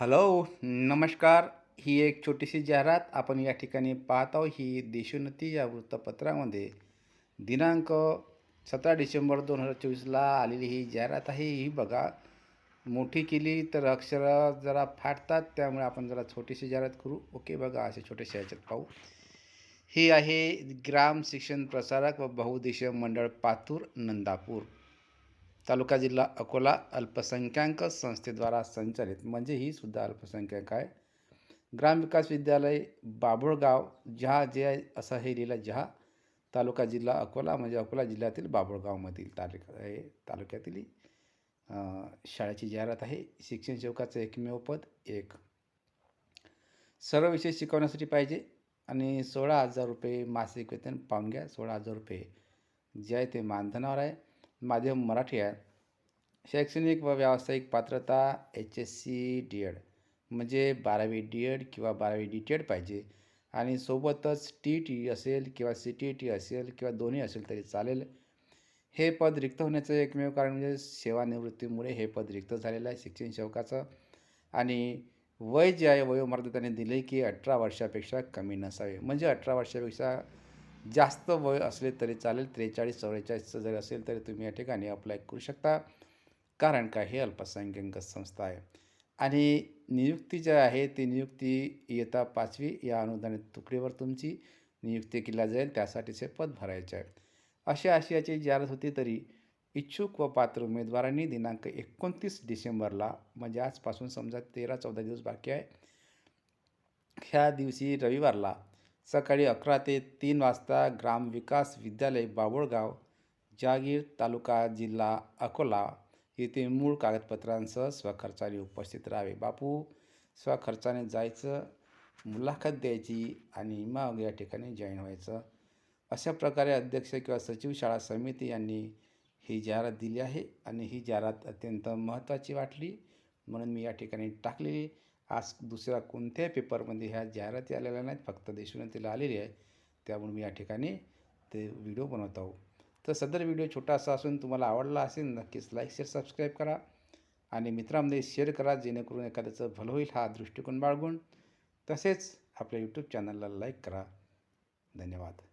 Hello नमस्कार. ही एक छोटीशी जाहिरात आपण या ठिकाणी पाहत आहोत. ही देशोन्नती या वृत्तपत्रामध्ये. दिनांक सतरा डिसेंबर दोन हजार चोवीसला आलेली ही जाहिरात आहे. ही बघा मोठी केली तर अक्षरं जरा फाटतात. त्यामुळे आपण जरा छोटीशी जाहिरात करू. ओके बघा असे छोटेसे ह्याच्यात पाहू. ही आहे ग्राम शिक्षण प्रसारक व बहुउद्देशीय मंडळ पातूर नंदापूर. तालुका जिल्हा अकोला अल्पसंख्याक संस्थेद्वारा संचालित म्हणजे ही सुद्धा अल्पसंख्याक आहे. ग्रामविकास विद्यालय बाभुळगाव जहा जे आहे असं हे लिहिलं जहा तालुका जिल्हा अकोला म्हणजे अकोला जिल्ह्यातील बाभुळगावमधील तालुका हे तालुक्यातील शाळेची जाहिरात आहे. शिक्षण सेवकाचं एकमेव पद एक. सर्व विषय शिकवण्यासाठी पाहिजे आणि सोळा हजार रुपये मासिक वेतन पाहून घ्या. सोळा हजार रुपये जे आहे ते मानधनावर आहे. माध्यम मराठी आहे. शैक्षणिक व व्यावसायिक पात्रता H S C D Ed म्हणजे बारावी डी एड किंवा बारावी डी टी एड पाहिजे. आणि सोबतच टी टी असेल किंवा सी टी टी असेल किंवा दोन्ही असेल तरी चालेल. हे पद रिक्त होण्याचं एकमेव कारण म्हणजे सेवानिवृत्तीमुळे हे पद रिक्त झालेलं आहे शिक्षण सेवकाचं. आणि वय जे आहे वयोमर्यादा त्याने दिले की अठरा वर्षापेक्षा कमी नसावे. म्हणजे अठरा वर्षापेक्षा जास्त वय असले तरी चालेल त्रेचाळीस चौवेचाळीसचं जरी असेल तरी तुम्ही या ठिकाणी अप्लाय करू शकता. कारण का? हे अल्पसंख्याक संस्था आहे. आणि नियुक्ती जी आहे ती नियुक्ती इयत्ता पाचवी या अनुदानित तुकडीवर तुमची नियुक्ती केली जाईल. त्यासाठीचे पद भरायचे आहे. अशा आशयाची जाहिरात होती तरी इच्छुक व पात्र उमेदवारांनी दिनांक एकोणतीस डिसेंबरला म्हणजे आजपासून समजा तेरा चौदा दिवस बाकी आहे ह्या दिवशी रविवारला सकाळी अकरा ते तीन वाजता ग्रामविकास विद्यालय बाबुळगाव जहागीर तालुका जिल्हा अकोला येथे मूळ कागदपत्रांसह स्वखर्चाने उपस्थित राहावे. बापू स्वखर्चाने जायचं मुलाखत द्यायची आणि मग या ठिकाणी जॉईन व्हायचं. अशा प्रकारे अध्यक्ष किंवा सचिव शाळा समिती यांनी ही जाहिरात दिली आहे आणि ही जाहिरात अत्यंत महत्त्वाची वाटली. म्हणून मी या ठिकाणी टाकलेली. आज दुसऱ्या कोणत्याही पेपरमध्ये ह्या जाहिराती आलेल्या नाहीत फक्त देशोन्नतीला आलेली आहे त्यामुळे मी या ठिकाणी ते व्हिडिओ बनवत आहो तर सदर व्हिडिओ छोटासा असून तुम्हाला आवडला असेल नक्कीच लाईक शेअर सबस्क्राईब करा. आणि मित्रांमध्ये शेअर करा जेणेकरून एखाद्याचं भलं होईल हा दृष्टिकोन बाळगून. तसेच आपल्या यूट्यूब चॅनलला लाईक करा. धन्यवाद.